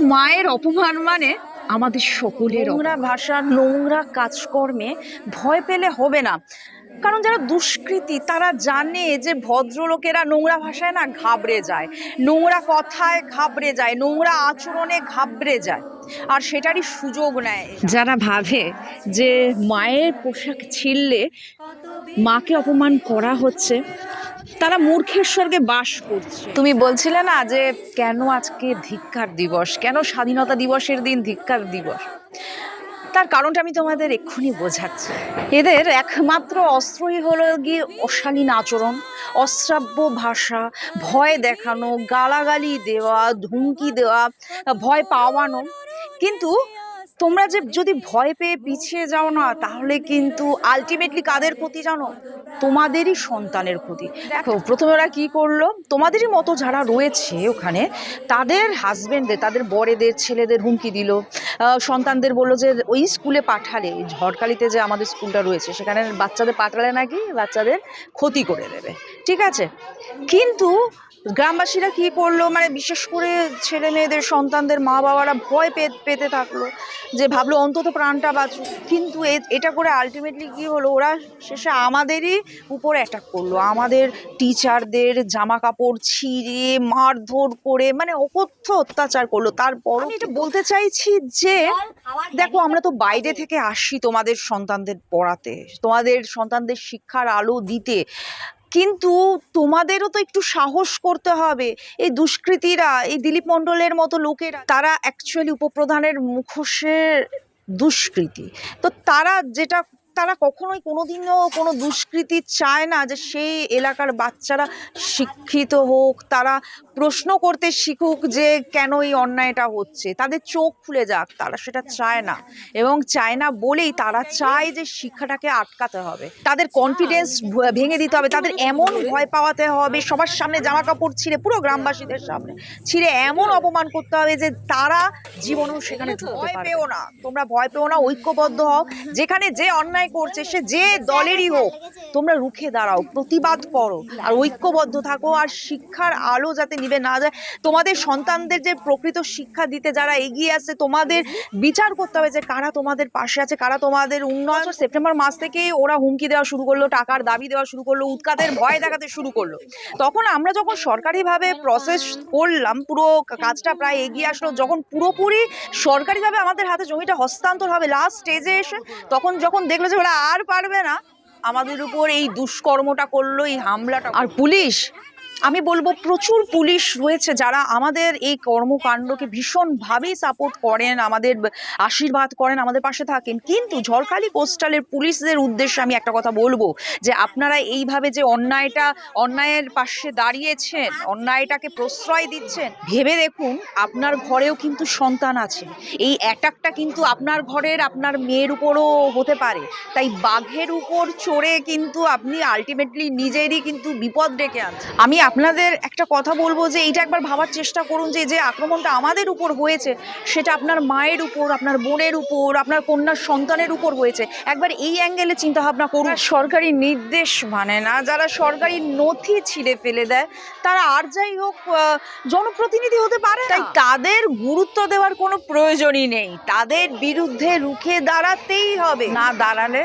মায়ের অপমান মানে আমাদের সকলের নোংরা ভাষা নোংরা কাজকর্মে ভয় পেলে হবে না। কারণ যারা দুষ্কৃতী তারা জানে যে ভদ্রলোকেরা নোংরা ভাষায় না ঘাবড়ে যায়। নোংরা কথায় ঘাবড়ে যায় নোংরা আচরণে ঘাবড়ে যায়। আর সেটারই সুযোগ নেয় যারা ভাবে যে মায়ের পোশাক ছিললে মাকে অপমান করা হচ্ছে তারা মূর্খের স্বর্গে বাস করছে। তুমি বলছিলে না যে কেন আজকে ধিক্কার দিবস? কেন স্বাধীনতা দিবসের দিন ধিক্কার দিবস? তার কারণটা আমি তোমাদের এক্ষুনি বোঝাচ্ছি। এদের একমাত্র অস্ত্রই হলো গিয়ে অশালীন আচরণ, অশ্রাব্য ভাষা, ভয় দেখানো, গালাগালি দেওয়া, ধুমকি দেওয়া, ভয় পাওয়ানো। কিন্তু তোমরা যে যদি ভয় পেয়ে পিছিয়ে যাও না, তাহলে কিন্তু আলটিমেটলি কাদের ক্ষতি জানো? তোমাদেরই সন্তানের ক্ষতি। দেখো, প্রথমে ওরা কি করল? তোমাদেরই মতো যারা রয়েছে ওখানে, তাদের হাজবেন্ডদের তাদের বরেদের, ছেলেদের হুমকি দিল। সন্তানদের বলল যে, ওই স্কুলে পাঠালে ঝড়খালিতে যে আমাদের স্কুলটা রয়েছে, সেখানে বাচ্চাদের পাঠালে নাকি বাচ্চাদের ক্ষতি করে দেবে। ঠিক আছে? কিন্তু গ্রামবাসীরা কি করল? মানে বিশেষ করে ছেলে মেয়েদের, সন্তানদের মা বাবারা ভয় পেতে থাকল। যে ভাবলো অন্তত প্রাণটা বাঁচুক কিন্তু এটা করে আলটিমেটলি কি হলো? ওরা শেষে আমাদেরই উপর অ্যাটাক করল। আমাদের টিচারদের জামা কাপড় ছিঁড়ে মারধর করে মানে অকথ্য অত্যাচার করল। তারপর আমি এটা বলতে চাইছি যে দেখো আমরা তো বাইরে থেকে আসি তোমাদের সন্তানদের পড়াতে। তোমাদের সন্তানদের শিক্ষার আলো দিতে। কিন্তু তোমাদেরও তো একটু সাহস করতে হবে। এই দুষ্কৃতীরা, এই দিলীপ মণ্ডলের মতো লোকেরা, তারা অ্যাকচুয়ালি উপপ্রধানের মুখোশের দুষ্কৃতী। তো তারা যেটা তারা কখনোই কোনোদিনও কোনো দুষ্কৃতি চায় না যে সেই এলাকার বাচ্চারা শিক্ষিত হোক তারা প্রশ্ন করতে শিখুক যে কেন এই অন্যায়টা হচ্ছে। তাদের চোখ খুলে যাক তারা সেটা চায় না। এবং চায় না বলেই তারা চায় যে শিক্ষাটাকে আটকাতে হবে। তাদের কনফিডেন্স ভেঙে দিতে হবে তাদের এমন ভয় পাওয়াতে হবে সবার সামনে জামা কাপড় ছিঁড়ে পুরো গ্রামবাসীদের সামনে ছিঁড়ে এমন অপমান করতে হবে যে তারা জীবনেও সেখানে ভয় পেও না। তোমরা ভয় পেও না ঐক্যবদ্ধ হও। যেখানে যে অন্যায় করছে সে যে দলেরই হোক। তোমরা রুখে দাঁড়াও, প্রতিবাদ করো আর ঐক্যবদ্ধ থাকো আর শিক্ষার আলো যাতে নিবে না যায়। তোমাদের সন্তানদের যে প্রকৃত শিক্ষা দিতে যারা এগিয়ে আসছে, তোমাদের বিচার করতে হবে যে কারা তোমাদের পাশে আছে, কারা তোমাদের উন্নয়ন সেপ্টেম্বর মাস থেকে ওরা হুমকি দেওয়া শুরু করল, টাকার দাবি দেওয়া শুরু করল উৎকাতের ভয় দেখাতে শুরু করল। তখন আমরা যখন সরকারিভাবে প্রসেস করলাম, পুরো কাজটা প্রায় এগিয়ে আসলো, যখন পুরোপুরি সরকারিভাবে আমাদের হাতে জমিটা হস্তান্তর হবে লাস্ট স্টেজে এসে, তখন যখন দেখল যে ওরা আর পারবে না আমাদের উপর এই দুষ্কর্মটা করল এই হামলাটা আর পুলিশ? আমি বলব প্রচুর পুলিশ রয়েছে যারা আমাদের এই কর্মকাণ্ডকে ভীষণভাবেই সাপোর্ট করেন, আমাদের আশীর্বাদ করেন, আমাদের পাশে থাকেন। কিন্তু ঝড়খালি কোস্টালের পুলিশদের উদ্দেশ্যে আমি একটা কথা বলব, যে আপনারা এইভাবে যে অন্যায়টা, অন্যায়ের পাশে দাঁড়িয়েছেন, অন্যায়টাকে প্রশ্রয় দিচ্ছেন, ভেবে দেখুন আপনার ঘরেও কিন্তু সন্তান আছে। এই অ্যাটাকটা কিন্তু আপনার ঘরের, আপনার মেয়ের উপরও হতে পারে। তাই বাঘের উপর চড়ে কিন্তু আপনি আলটিমেটলি নিজেরই কিন্তু বিপদ ডেকে আনছেন। আমি আপনাদের একটা কথা বলব যে এইটা একবার ভাবার চেষ্টা করুন যে যে আক্রমণটা আমাদের উপর হয়েছে সেটা আপনার মায়ের উপর আপনার বোনের উপর আপনার কন্যার সন্তানের উপর হয়েছে। একবার এই অ্যাঙ্গেলে চিন্তা ভাবনা করুন। সরকারি নির্দেশ মানে না যারা সরকারি নথি ছিঁড়ে ফেলে দেয় তারা আর যাই হোক জনপ্রতিনিধি হতে পারে তাই তাদের গুরুত্ব দেওয়ার কোনো প্রয়োজনই নেই। তাদের বিরুদ্ধে রুখে দাঁড়াতেই হবে। না দাঁড়ালে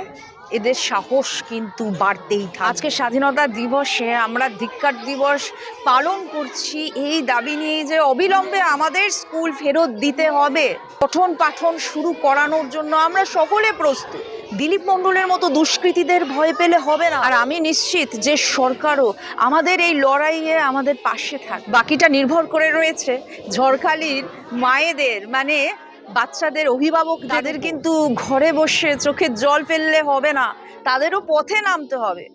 এদের সাহস কিন্তু বাড়তেই থাকে। আজকে স্বাধীনতা দিবসে আমরা ধিক্কার দিবস পালন করছি। এই দাবি নিয়ে যে অবিলম্বে আমাদের স্কুল ফেরত দিতে হবে। পঠন পাঠন শুরু করানোর জন্য আমরা সকলে প্রস্তুত। দিলীপ মণ্ডলের মতো দুষ্কৃতীদের ভয় পেলে হবে না। আর আমি নিশ্চিত যে সরকারও আমাদের এই লড়াইয়ে আমাদের পাশে থাক। বাকিটা নির্ভর করে রয়েছে ঝড়খালির মায়েদের মানে বাচ্চাদের অভিভাবক তাদের কিন্তু ঘরে বসে চোখে জল ফেললে হবে না, তাদেরও পথে নামতে হবে।